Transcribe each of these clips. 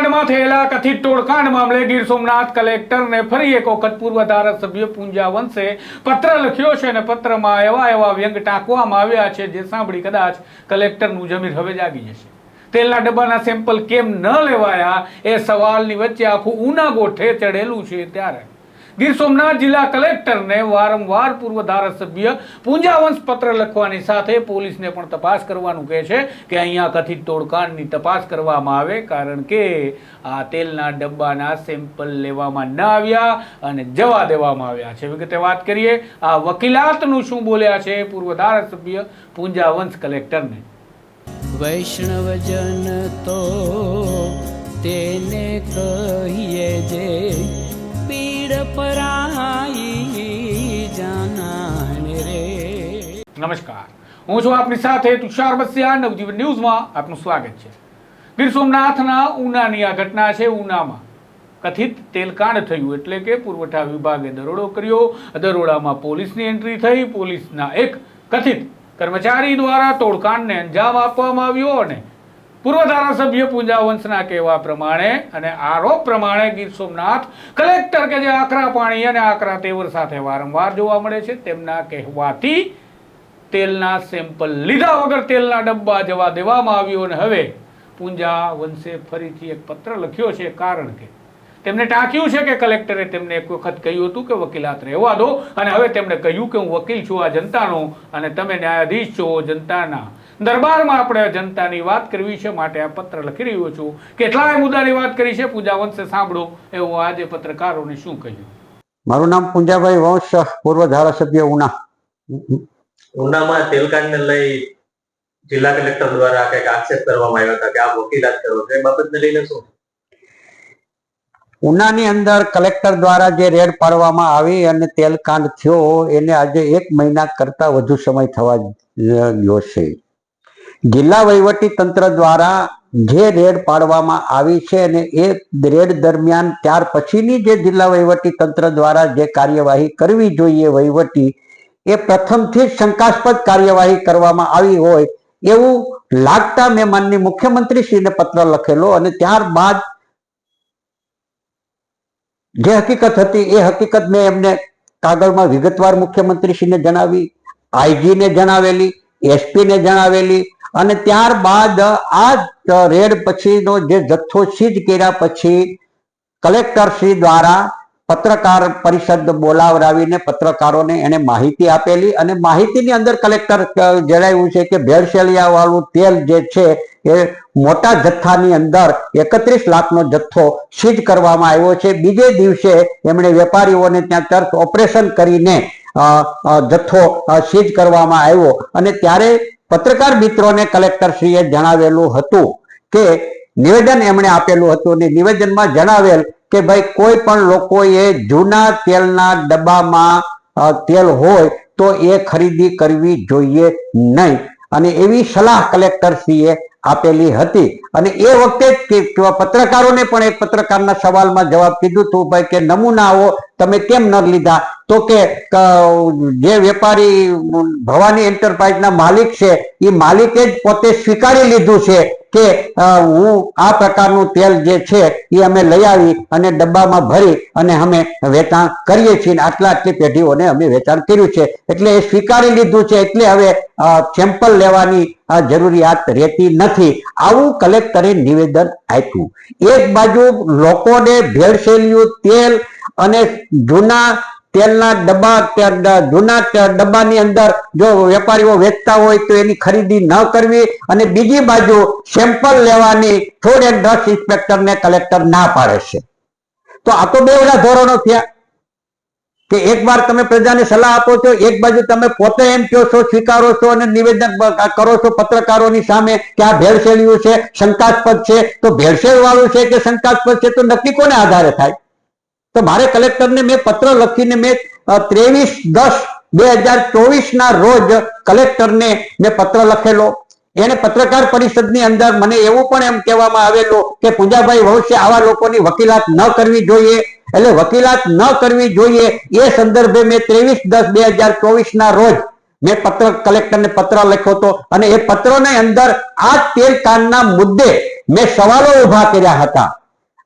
તેલકાંડમાં થયેલા કથિત તોડકાંડ મામલે ગીર સોમનાથ કલેક્ટરને ફરી એક વખત પૂર્વ ધારાસભ્ય પૂંજા વંશે પત્ર લખ્યો છે અને પત્રમાં એવા એવા વ્યંગ ટાંકવામાં આવ્યા છે જે સાંભળી કદાચ કલેક્ટરનું જમીર હવે જાગી જશે. તેલના ડબ્બાના સેમ્પલ કેમ ન લેવાયા એ સવાલની વચ્ચે આખું ઉના ગોઠે ચડેલું છે ત્યારે. ગીર સોમનાથ જિલ્લા કલેક્ટરને વારંવાર પૂર્વ ધારાસભ્ય પૂંજાવંશ પત્ર લખવાની સાથે પોલીસને પણ તપાસ કરવાનું કહે છે કે અહીંયા કથિત તોડકાંડની તપાસ કરવામાં આવે કારણ કે આ તેલના ડબ્બાના સેમ્પલ લેવામાં ન આવ્યા અને જવા દેવામાં આવ્યા છે. વિગતે વાત કરીએ, આ વકીલાતનું શું બોલ્યા છે પૂર્વ ધારાસભ્ય પૂંજાવંશ કલેક્ટરને? વૈષ્ણવજન તો તેને કહીએ જે પીડ પરાઈ રે નમસ્કાર. હું છું આપની સાથે તુષાર બસિયા. નવજીવન ન્યૂઝમાં આપનું સ્વાગત છે. ગીર સોમનાથના ઉનાની આ ઘટના છે. ઉનામાં કથિત તેલકાંડ થયું એટલે કે પુરવઠા વિભાગે દરોડો કર્યો. દરોડામાં પોલીસની એન્ટ્રી થઈ. પોલીસના એક કથિત કર્મચારી દ્વારા તોડકાંડને અંજામ આપવામાં આવ્યો અને પૂર્વ ધારાસભ્ય પૂંજા વંશના કહેવા પ્રમાણે અને આરોપ પ્રમાણે ગીર સોમનાથ કલેક્ટર કે જે આકરા પાણી અને આકરા તેવર સાથે વારંવાર જોવા મળે છે, તેમના કહેવાથી તેલના સેમ્પલ લીધા વગર તેલના ડબ્બા જવા દેવામાં આવ્યો અને હવે પૂંજા વંશે ફરીથી એક પત્ર લખ્યો છે, કારણ કે તેમને ટાંક્યું છે કે કલેક્ટરે તેમને એક વખત કહ્યું હતું કે વકીલાત રહેવા દો અને હવે તેમણે કહ્યું કે હું વકીલ છું આ જનતાનો અને તમે ન્યાયાધીશ છો જનતાના. દરબારમાં આપણે જનતાની વાત કરવી છે માટે આ પત્ર લખી રહ્યો છું. કેટલાય મુદ્દાની વાત કરી છે પૂજા વંશે સાંભળો એવું આજે પત્રકારોને શું કહ્યું? મારું નામ પૂંજાભાઈ વંશ પૂર્વ ધારાસભ્ય ઉના. ઉનામાં તેલકાંડને લઈ જિલ્લા કલેક્ટર દ્વારા કંઈક આક્ષેપ કરવામાં આવ્યો હતા કે આ વકીલાત કરો છો એ બાબતને લઈને શું? ઉનાની અંદર કલેક્ટર દ્વારા જે રેડ પાડવામાં આવી અને તેલકાંડ થયો એને આજે એક મહિના કરતા વધુ સમય થવા ગયો છે. જિલ્લા વહીવટી તંત્ર દ્વારા જે રેડ પાડવામાં આવી છે અને એ રેડ દરમિયાન ત્યાર પછીની જે જિલ્લા વહીવટી તંત્ર દ્વારા જે કાર્યવાહી કરવી જોઈએ વહીવટી, એ પ્રથમથી જ શંકાસ્પદ કાર્યવાહી કરવામાં આવી હોય એવું લાગતા મેં માનની મુખ્યમંત્રીશ્રીને પત્ર લખેલો અને ત્યારબાદ જે હકીકત હતી એ હકીકત મેં એમને કાગળમાં વિગતવાર મુખ્યમંત્રીશ્રીને જણાવી, આઈજીને જણાવેલી, એસપીને જણાવેલી અને ત્યારબાદ આ રેડ પછીનો જે જથ્થો સીઝ કર્યા પછી કલેક્ટરશ્રી દ્વારા પત્રકાર પરિષદ બોલાવરાવીને પત્રકારોને એને માહિતી આપેલી અને માહિતીની અંદર કલેક્ટર જણાવ્યું છે કે ભેળસેલિયાવાળું તેલ જે છે એ મોટા જથ્થાની અંદર એકત્રીસ લાખનો જથ્થો સીજ કરવામાં આવ્યો છે. બીજે દિવસે એમણે વેપારીઓને ત્યાં તરત ઓપરેશન કરીને જથ્થો સીજ કરવામાં આવ્યો અને ત્યારે પત્રકાર મિત્રોને કલેક્ટરશ્રીએ જણાવેલું હતું કે નિવેદન એમણે આપેલું હતું અને નિવેદનમાં જણાવેલ કે ભાઈ, કોઈ પણ લોકોએ જૂના તેલના ડબ્બામાં તેલ હોય તો એ ખરીદી કરવી જોઈએ નહીં. અને એવી સલાહ કલેક્ટરશ્રીએ આપેલી હતી. અને એ વખતે પત્રકારોને પણ એક પત્રકારના સવાલમાં જવાબ કીધું હતું ભાઈ, કે નમૂનાઓ તમે કેમ ન લીધા? તો કે જે વેપારી ભવાની એન્ટરપ્રાઇઝના માલિક છે, એ માલિકે જ પોતે સ્વીકારી લીધું છે કે હું આ પ્રકારનું તેલ જે છે, એ અમે લઈ આવી અને ડબ્બામાં ભરી અને અમે વેચાણ કરીએ છીએ આટલા આટલી પેઢીઓને અમે વેચાણ કર્યું છે. એટલે એ સ્વીકારી લીધું છે, એટલે હવે સેમ્પલ લેવાની જરૂરિયાત રહેતી નથી. આવું કલેક્ટરે નિવેદન આપ્યું. એક બાજુ લોકોને ભેળસેલ્યું તેલ અને જૂના તેલના ડબ્બા જૂના ડબ્બાની અંદર જો વેપારીઓ વેચતા હોય તો એની ખરીદી ન કરવી અને બીજી બાજુ સેમ્પલ લેવાની ફૂડ એન્ડ ડ્રગ્સ ઇન્સ્પેક્ટરને કલેક્ટર ના પાડે છે. તો આ તો બે બધા ધોરણો થયા. કે એક વાર તમે પ્રજાને સલાહ આપો છો, એક બાજુ તમે પોતે એમ કહો છો, સ્વીકારો છો અને નિવેદન કરો છો પત્રકારોની સામે કે આ ભેળસેળિયું છે, શંકાસ્પદ છે, તો ભેળસેળ વાળું છે કે શંકાસ્પદ છે તો નક્કી કોને આધારે થાય? તો મારે કલેક્ટરને મેં પત્ર લખીને મેં ત્રેવીસ દસ બે હજાર ચોવીસ ના રોજ કલેક્ટરને મેં પત્ર લખેલો. એને પત્રકાર પરિષદની અંદર મને એવું પણ એમ કહેવામાં આવેલું કે પૂજાભાઈ વંશે આવા લોકોની વકીલાત ન કરવી જોઈએ. એટલે વકીલાત ન કરવી જોઈએ એ સંદર્ભે મેં ત્રેવીસ દસ બે હજાર ચોવીસ ના રોજ મેં પત્ર, કલેક્ટરને પત્ર લખ્યો હતો. અને એ પત્રની અંદર આ તેલ કાનના મુદ્દે મેં સવાલો ઊભા કર્યા હતા.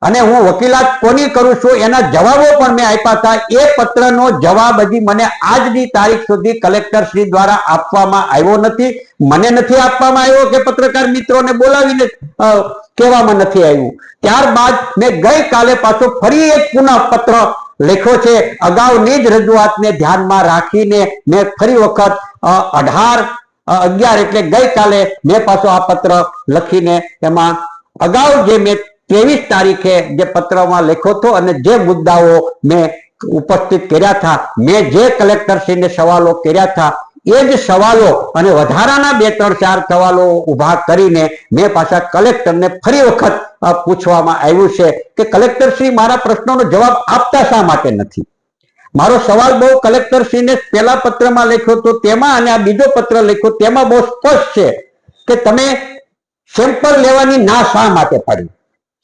અને હું વકીલાત કોની કરું છું? એના જવાબો પણ મેં આપ્યા હતા. એ પત્રનો જવાબ હજી મને આજની તારીખ સુધી કલેક્ટર શ્રી દ્વારા આપવામાં આવ્યો નથી. મને નથી આપવામાં આવ્યો કે પત્રકાર મિત્રોને બોલાવીને કહેવામાં નથી આવ્યું. ત્યારબાદ મેં ગઈકાલે પાછો ફરી એક પુનઃ પત્ર લેખો છે. અગાઉની જ રજૂઆતને ધ્યાનમાં રાખીને મેં ફરી વખત અઢાર અગિયાર એટલે ગઈકાલે મેં પાછો આ પત્ર લખીને એમાં અગાઉ જે મેં ત્રેવીસ તારીખે જે પત્રમાં લખ્યો હતો અને જે મુદ્દાઓ મેં ઉપસ્થિત કર્યા હતા, મેં જે કલેક્ટરશ્રીને સવાલો કર્યા હતા, એ જ સવાલો અને વધારાના બે ત્રણ ચાર સવાલો ઊભા કરીને મેં પાછા કલેક્ટરને ફરી વખત પૂછવામાં આવ્યું છે કે કલેક્ટરશ્રી મારા પ્રશ્નોનો જવાબ આપતા શા માટે નથી? મારો સવાલ બહુ કલેક્ટરશ્રીને પહેલા પત્રમાં લખ્યો હતો તેમાં અને આ બીજો પત્ર લખ્યો તેમાં બહુ સ્પષ્ટ છે કે તમે સેમ્પલ લેવાની ના શા માટે પાડી?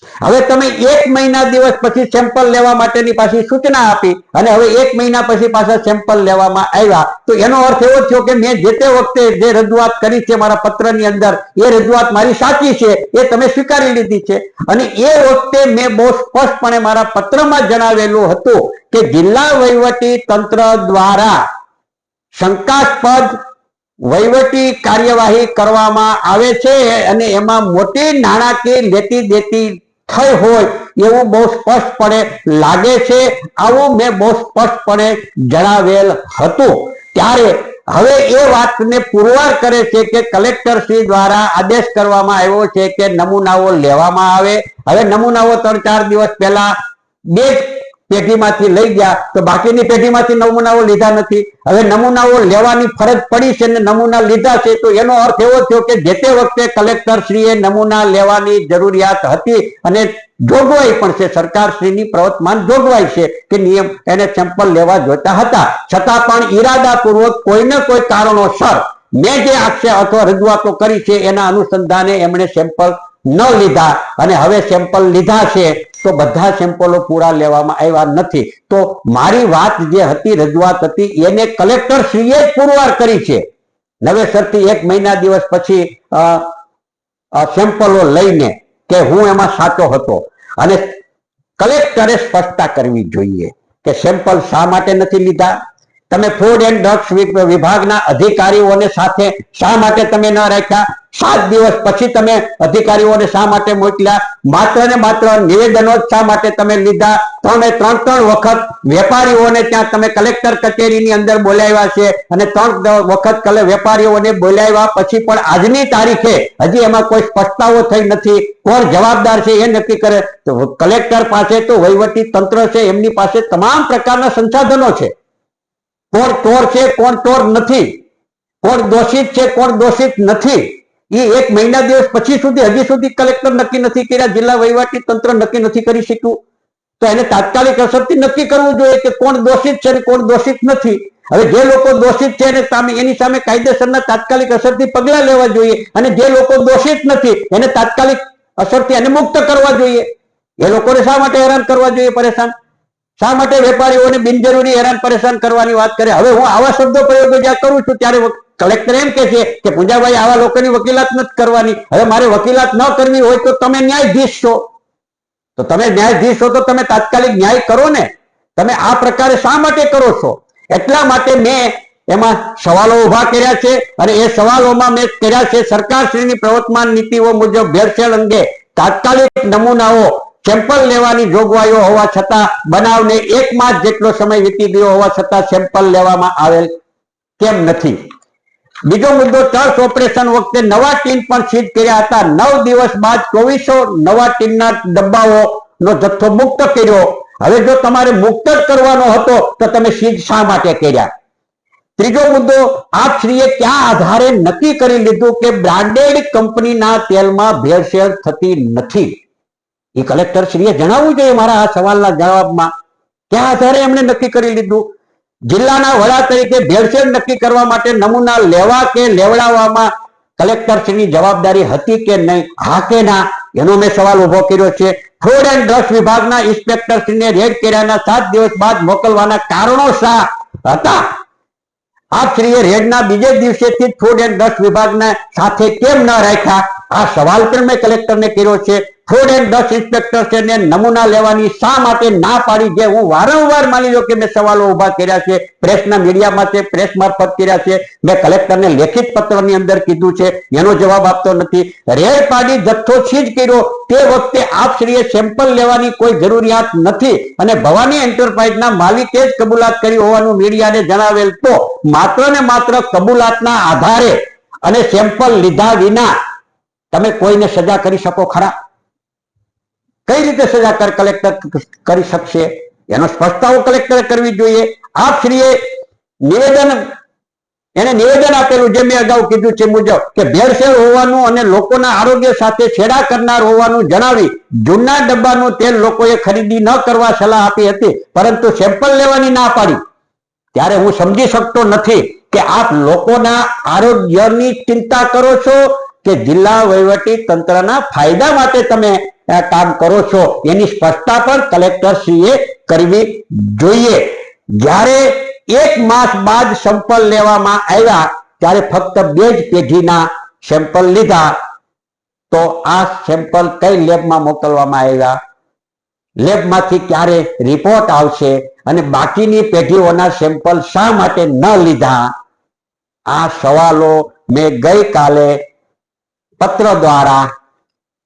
હવે તમે એક મહિના દિવસ પછી સેમ્પલ લેવા માટેની પાછી સૂચના આપી અને હવે એક મહિના પછી પાછા સેમ્પલ લેવામાં આવ્યા. તો એનો અર્થ એવો થયો કે મેં જે તે વખતે જે રજૂઆત કરી છે મારા પત્રની અંદર, એ રજૂઆત મારી સાચી છે, એ તમે સ્વીકારી લીધી છે. અને એ વખતે મેં બહુ સ્પષ્ટપણે મારા પત્રમાં જણાવેલું હતું કે જિલ્લા વહીવટી તંત્ર દ્વારા શંકાસ્પદ વહીવટી કાર્યવાહી કરવામાં આવે છે અને એમાં મોટી નાણાકીય લેતી દેતી થઈ હોય એવું બહુ સ્પષ્ટપણે લાગે છે. આવું મેં બહુ સ્પષ્ટપણે જણાવેલ હતું. ત્યારે હવે એ વાતને પુરવાર કરે છે કે કલેક્ટર શ્રી દ્વારા આદેશ કરવામાં આવ્યો છે કે નમૂનાઓ લેવામાં આવે. હવે નમૂનાઓ ત્રણ ચાર દિવસ પહેલા બે જ પેઢીમાંથી લઈ ગયા તો બાકીની પેટીમાંથી નમૂનાઓ લીધા નથી. હવે નમૂનાઓ લેવાની ફરજ પડી છે ને નમૂના લીધા છે તો એનો અર્થ એવો થયો કે જે તે વખતે કલેક્ટર શ્રીએ નમૂના લેવાની જરૂરિયાત હતી અને જોગવાઈ પણ છે. સરકાર શ્રીની પ્રવર્તમાન જોગવાઈ છે કે નિયમ એને સેમ્પલ લેવા જોતા હતા. છતાં પણ ઈરાદાપૂર્વક કોઈને કોઈ કારણોસર મેં જે આક્ષેપ અથવા રજૂઆતો કરી છે એના અનુસંધાને એમણે સેમ્પલ ન લીધા અને હવે સેમ્પલ લીધા છે, તો બધા સેમ્પલો પૂરા લેવામાં આવ્યા નથી. તો મારી વાત જે હતી, રજૂઆત હતી, એને કલેક્ટર શ્રીએ જ પુરવાર કરી છે. નવેસરથી એક મહિના દિવસ પછી સેમ્પલો લઈને કે હું એમાં સાચો હતો. અને કલેક્ટરે સ્પષ્ટતા કરવી જોઈએ કે સેમ્પલ શા માટે નથી લીધા? તમે ફૂડ એન્ડ ડ્રગ્સ વિભાગના અધિકારીઓને સાથે શા માટે તમે ન રાખ્યા? સાત દિવસ પછી તમે અધિકારીઓને શા માટે મોકલ્યા? માત્ર ને માત્ર નિવેદનો શા માટે તમે લીધા? ત્રણે ત્રણ ત્રણ વખત વેપારીઓને ત્યાં તમે કલેક્ટર કચેરીની અંદર બોલાવ્યા છે અને ત્રણ વખત કલે વેપારીઓને બોલાવ્યા પછી પણ આજની તારીખે હજી એમાં કોઈ સ્પષ્ટતાઓ થઈ નથી. કોણ જવાબદાર છે એ નક્કી કરે? તો કલેક્ટર પાસે તો વહીવટી તંત્ર છે, એમની પાસે તમામ પ્રકારના સંસાધનો છે. કોણ ચોર છે, કોણ ચોર નથી. કોણ દોષિત છે, કોણ દોષિત નથી. એ એક મહિના દિવસ પછી સુધી, હજી સુધી કલેક્ટર નક્કી નથી કર્યા, જિલ્લા વહીવટી તંત્ર નક્કી નથી કરી શક્યું. તો એને તાત્કાલિક અસરથી નક્કી કરવું જોઈએ કે કોણ દોષિત છે અને કોણ દોષિત નથી. હવે જે લોકો દોષિત છે એને સામે, એની સામે કાયદેસરના તાત્કાલિક અસરથી પગલા લેવા જોઈએ અને જે લોકો દોષિત નથી, એને તાત્કાલિક અસરથી એને મુક્ત કરવા જોઈએ. એ લોકોને શા માટે હેરાન કરવા જોઈએ પરેશાન? શા માટે વેપારીઓને બિનજરૂરી હેરાન પરેશાન કરવાની વાત કરે? હવે હું આવા શબ્દો પ્રયોગો જ્યાં કરું છું, ત્યારે કલેક્ટર એમ કે છે કે પૂંજાભાઈ, આવા લોકોની વકીલાત નથી કરવાની. હવે મારે વકીલાત ન કરવી હોય તો તમે ન્યાયાધીશ છો. તો તમે ન્યાયાધીશ છો તો તમે તાત્કાલિક ન્યાય કરો ને. તમે આ પ્રકારે શા માટે કરો છો? એટલા માટે મેં એમાં સવાલો ઊભા કર્યા છે અને એ સવાલોમાં મેં કર્યા છે સરકારશ્રીની પ્રવર્તમાન નીતિઓ મુજબ ભેળસેળ અંગે તાત્કાલિક નમૂનાઓ સેમ્પલ લેવાની જોગવાઈઓ હોવા છતાં, બનાવને એક માસ જેટલો સમય વીતી ગયો હોવા છતાં સેમ્પલ લેવામાં આવેલ કેમ નથી? બીજો મુદ્દો ચર્ચ ઓપરેશન વખતે નવા ટીમ પણ સીઝ કર્યા હતા. નવ દિવસ બાદ ચોવીસો નવા ટીમના ડબ્બાઓ નો જથ્થો મુક્ત કર્યો. હવે જો તમારે મુક્ત કરવાનો હતો, તો તમે સીધ શા માટે કર્યા? ત્રીજો મુદ્દો, આપ શ્રીએ ક્યાં આધારે નક્કી કરી લીધું કે બ્રાન્ડેડ કંપનીના તેલમાં ભેળસેળ થતી નથી? એ કલેક્ટર શ્રીએ જણાવવું જોઈએ મારા આ સવાલના જવાબમાં. ક્યાં આધારે એમણે નક્કી કરી લીધું? જિલ્લાના વડા તરીકે ભેળસેળ નક્કી કરવા માટે નમૂના લેવા કે લેવડાવવામાં કલેક્ટરશ્રીની જવાબદારી હતી કે નહીં? હા કે ના? એનો મેં સવાલ ઊભો કર્યો છે. ફૂડ એન્ડ ડ્રગ્સ વિભાગના ઇન્સ્પેક્ટરશ્રીને રેડ કર્યાના સાત દિવસ બાદ મોકલવાના કારણો શા હતા. આપ શ્રીએ રેડના બીજે દિવસેથી ફૂડ એન્ડ ડ્રગ્સ વિભાગના સાથે કેમ ન રાખ્યા? આ સવાલ પણ મેં કલેક્ટરને કર્યો છે. ફૂડ એન્ડ ડસ્ટ ઇન્સ્પેક્ટર છે ને નમૂના લેવાની શા માટે ના પાડી જે હું વારંવાર માની લો કે મેં સવાલો ઊભા કર્યા છે. પ્રેસના મીડિયામાં છે પ્રેસ મારફત કર્યા છે. મેં કલેક્ટરને લેખિત પત્રની અંદર કીધું છે. એનો જવાબ આપતો નથી. રેડ પાડી જથ્થો છીજ કર્યો. તે વખતે આપશ્રીએ સેમ્પલ લેવાની કોઈ જરૂરિયાત નથી. અને ભવાની એન્ટરપ્રાઇઝના માલિકે જ કબૂલાત કરી હોવાનું મીડિયાને જણાવેલ તો માત્ર ને માત્ર કબૂલાતના આધારે અને સેમ્પલ લીધા વિના તમે કોઈને સજા કરી શકો ખરા? કઈ રીતે સજા કલેક્ટર કરી શકશે? એનો સ્પષ્ટતાઓ કલેક્ટરે કરવી જોઈએ. આપશ્રીએ નિવેદન, એને નિવેદન આપેલું જે મેં અગાઉ કીધું છે મુજબ કે ભેળસેળ હોવાનું અને લોકોના આરોગ્ય સાથે છેડા કરનાર હોવાનું જણાવી જૂના ડબ્બાનું તેલ લોકોએ ખરીદી ન કરવા સલાહ આપી હતી, પરંતુ સેમ્પલ લેવાની ના પાડી. ત્યારે હું સમજી શકતો નથી કે આપ લોકોના આરોગ્યની ચિંતા કરો છો કે જિલ્લા વહીવટી તંત્રના ફાયદા માટે તમે કામ કરો છો, એની સ્પષ્ટતા પણ કલેક્ટર શ્રીએ કરવી જોઈએ. જ્યારે એક માસ બાદ સેમ્પલ લેવામાં આવ્યા, ત્યારે ફક્ત બે જ પેઢીના સેમ્પલ લીધા. તો આ સેમ્પલ કઈ લેબમાં મોકલવામાં આવ્યા? લેબમાંથી ક્યારે રિપોર્ટ આવશે અને બાકીની પેઢીઓના સેમ્પલ શા માટે ન લીધા? આ સવાલો મેં ગઈકાલે પત્ર દ્વારા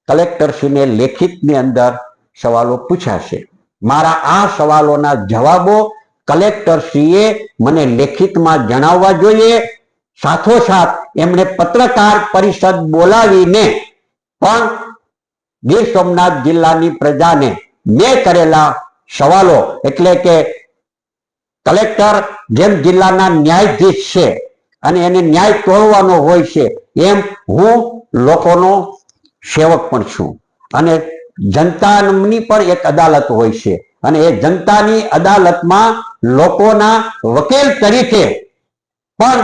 કલેક્ટરશ્રીને લેખિતની અંદર સવાલો પૂછાશે. મારા આ સવાલોના જવાબો કલેક્ટરશ્રીએ મને લેખિતમાં જણાવવા જોઈએ. સાથોસાથ એમણે પત્રકાર પરિષદ બોલાવીને પણ ગીર સોમનાથ જિલ્લાની પ્રજાને મેં કરેલા સવાલો, એટલે કે કલેક્ટર જેમ જિલ્લાના ન્યાયાધીશ છે અને એને ન્યાય તોડવાનો હોય છે, એમ હું લોકોનો સેવક પણ છું. અને જનતાની પણ એક અદાલત હોય છે. અને એ જનતાની અદાલતમાં લોકોના વકીલ તરીકે પણ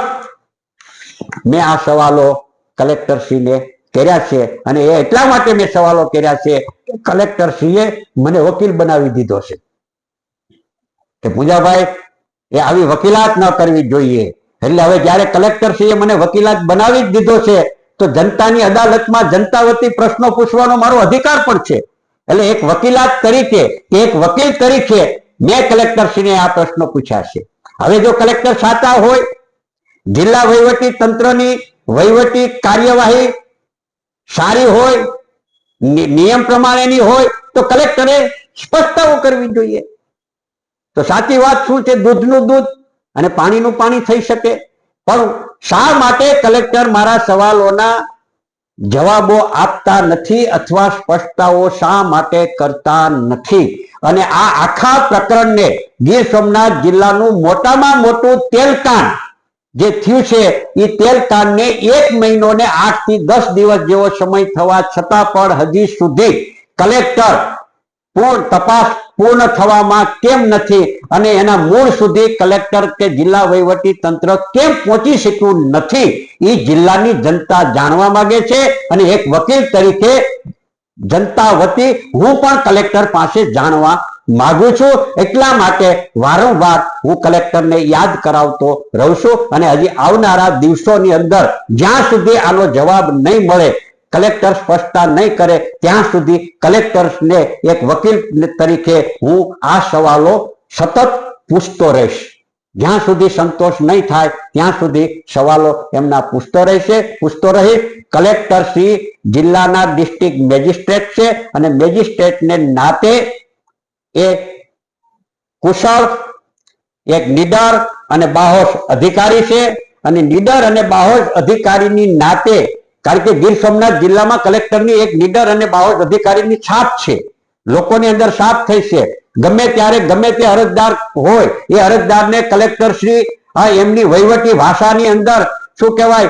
મેં આ સવાલો કલેક્ટરશ્રીને કર્યા છે. અને એ એટલા માટે મેં સવાલો કર્યા છે કલેક્ટરશ્રીએ મને વકીલ બનાવી દીધો છે. કે પૂજાભાઈ એ આવી વકીલાત ન કરવી જોઈએ. એટલે હવે જ્યારે કલેક્ટરશ્રીએ મને વકીલાત બનાવી જ દીધો છે તો જનતાની અદાલતમાં જનતા વતી પ્રશ્નો પૂછવાનો મારો અધિકાર પણ છે. એટલે એક વકીલાત તરીકે એક વકીલ તરીકે મેં કલેક્ટરશ્રીને આ પ્રશ્નો પૂછ્યા છે. હવે જો કલેક્ટર સાચા હોય, જિલ્લા વહીવટી તંત્રની વહીવટી કાર્યવાહી સારી હોય નિયમ પ્રમાણેની હોય, તો કલેક્ટરે સ્પષ્ટતાઓ કરવી જોઈએ. તો સાચી વાત શું છે? દૂધનું દૂધ અને પાણીનું પાણી થઈ શકે. પણ શા માટે કલેક્ટર મારા સવાલોના જવાબો આપતા નથી અથવા સ્પષ્ટતાઓ શા માટે કરતા નથી? અને આ આખા પ્રકરણને ગીર સોમનાથ જિલ્લાનું મોટામાં મોટું તેલકાન જે થયું છે એ તેલકાનને એક મહિનો ને આઠથી દસ દિવસ જેવો સમય થવા છતાં પણ હજી સુધી કલેક્ટર તપાસ પૂર્ણ થવામાં કેમ નથી અને એના મૂળ સુધી કલેક્ટર કે જિલ્લા વહીવટી તંત્ર કેમ પહોંચી શક્યું નથી એ જિલ્લાની જનતા જાણવા માંગે છે. અને એક વકીલ તરીકે જનતા વતી હું પણ કલેક્ટર પાસે જાણવા માગું છું. એટલા માટે વારંવાર હું કલેક્ટરને યાદ કરાવતો રહું છું. અને હજી આવનારા દિવસોની અંદર જ્યાં સુધી આનો જવાબ નહીં મળે કલેક્ટર સ્પષ્ટતા નહીં કરે, ત્યાં સુધી કલેક્ટરને એક વકીલ તરીકે હું આ સવાલો સતત પૂછતો રહીશ. જ્યાં સુધી સંતોષ નહીં થાય, ત્યાં સુધી સવાલો એમના પૂછતો રહેશે, પૂછતો રહી. કલેક્ટર શ્રી જિલ્લાના ડિસ્ટ્રિક્ટ મેજિસ્ટ્રેટ છે અને મેજિસ્ટ્રેટને નાતે એ કુશળ, એક નિડર અને બાહોશ અધિકારી છે. અને નિડર અને બાહોશ અધિકારીની નાતે કારણ કે ગીર સોમનાથ જિલ્લામાં કલેક્ટરની એક નિડર અને બાહોશ અધિકારીની છાપ છે. લોકોની અંદર છાપ થઈ છે. ગમે ત્યારે, ગમે તે અરજદાર હોય, એ અરજદારને કલેક્ટર શ્રી એમની વહીવટી ભાષાની અંદર, શું કહેવાય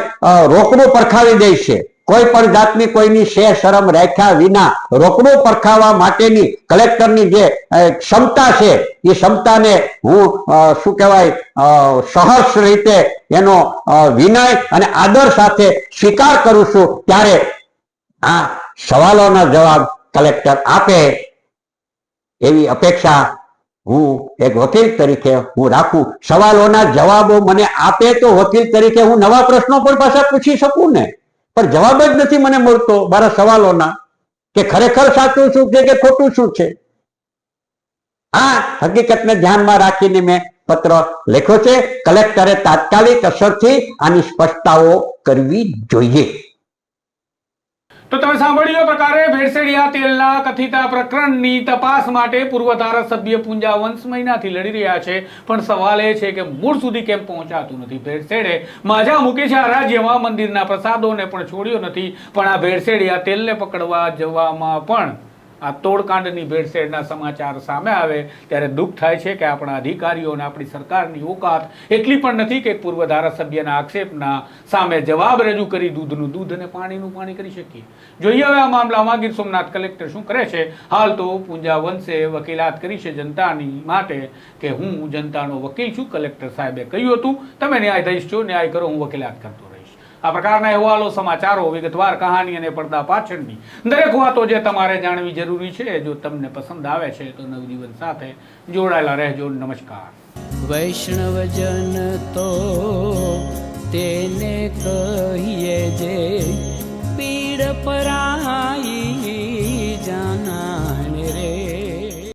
રોકડું પરખાવી દે છે. કોઈ પણ જાતની કોઈની શે શરમ રાખ્યા વિના રોકડું પરખાવવા માટેની કલેક્ટરની જે ક્ષમતા છે, એ ક્ષમતાને હું શું કહેવાય સહર્ષ રીતે એનો વિનય અને આદર સાથે સ્વીકાર કરું છું ત્યારે આ સવાલોના જવાબ કલેક્ટર આપે. એવી અપેક્ષા હું એક વકીલ તરીકે હું રાખું. સવાલોના જવાબો મને આપે તો વકીલ તરીકે હું નવા પ્રશ્નો પણ પાછા પૂછી શકું ને? પણ જવાબ જ નથી મને મળતો મારા સવાલોના કે ખરેખર સાચું શું છે કે ખોટું શું છે? આ હકીકતને ધ્યાનમાં રાખીને મેં પત્ર લખ્યો છે. કલેક્ટરે તાત્કાલિક અસરથી આની સ્પષ્ટતાઓ કરવી જોઈએ. તો તમે સાંભળી લો પ્રકારે ભેળસેડિયા તેલના કથિત પ્રકરણની તપાસ માટે પૂર્વ ધારાસભ્ય પૂંજા વંશ મહિનાથી લડી રહ્યા છે. પણ સવાલ એ છે કે મૂળ સુધી કેમ પહોંચાતું નથી? ભેળસેડે માજા મૂકી છે આ રાજ્યમાં, મંદિરના પ્રસાદોને પણ છોડ્યો નથી. પણ આ ભેળસેડિયા તેલને પકડવા જવામાં પણ આ તોડકાંડની ભેળસેળના સમાચાર સામે આવે ત્યારે દુઃખ થાય છે કે આપણા અધિકારીઓ અને આપણી સરકારની ઓકાત એટલી પણ નથી કે પૂર્વ ધારાસભ્યના આક્ષેપના સામે જવાબ રજૂ કરી દૂધનું દૂધ અને પાણીનું પાણી કરી શકીએ. જોઈએ હવે આ મામલામાં ગીર સોમનાથ કલેક્ટર શું કરે છે? હાલ તો પૂંજા વંશે વકીલાત કરી છે જનતાની માટે કે હું જનતાનો વકીલ છું. કલેક્ટર સાહેબે કહ્યું હતું, તમે ન્યાયાધીશ છો, ન્યાય કરો, હું વકીલાત કરતો આ પ્રકારના અહેવાલો, સમાચારો, વિગતવાર કહાની અને પડદા પાછળની દરેક વાતો જે તમારે જાણવી જરૂરી છે, જો તમને પસંદ આવે છે, તો નવજીવન સાથે જોડાયેલા રહેજો. નમસ્કાર. વૈષ્ણવજન તો તેને કહીએ જે પીડ પરાઈ જાના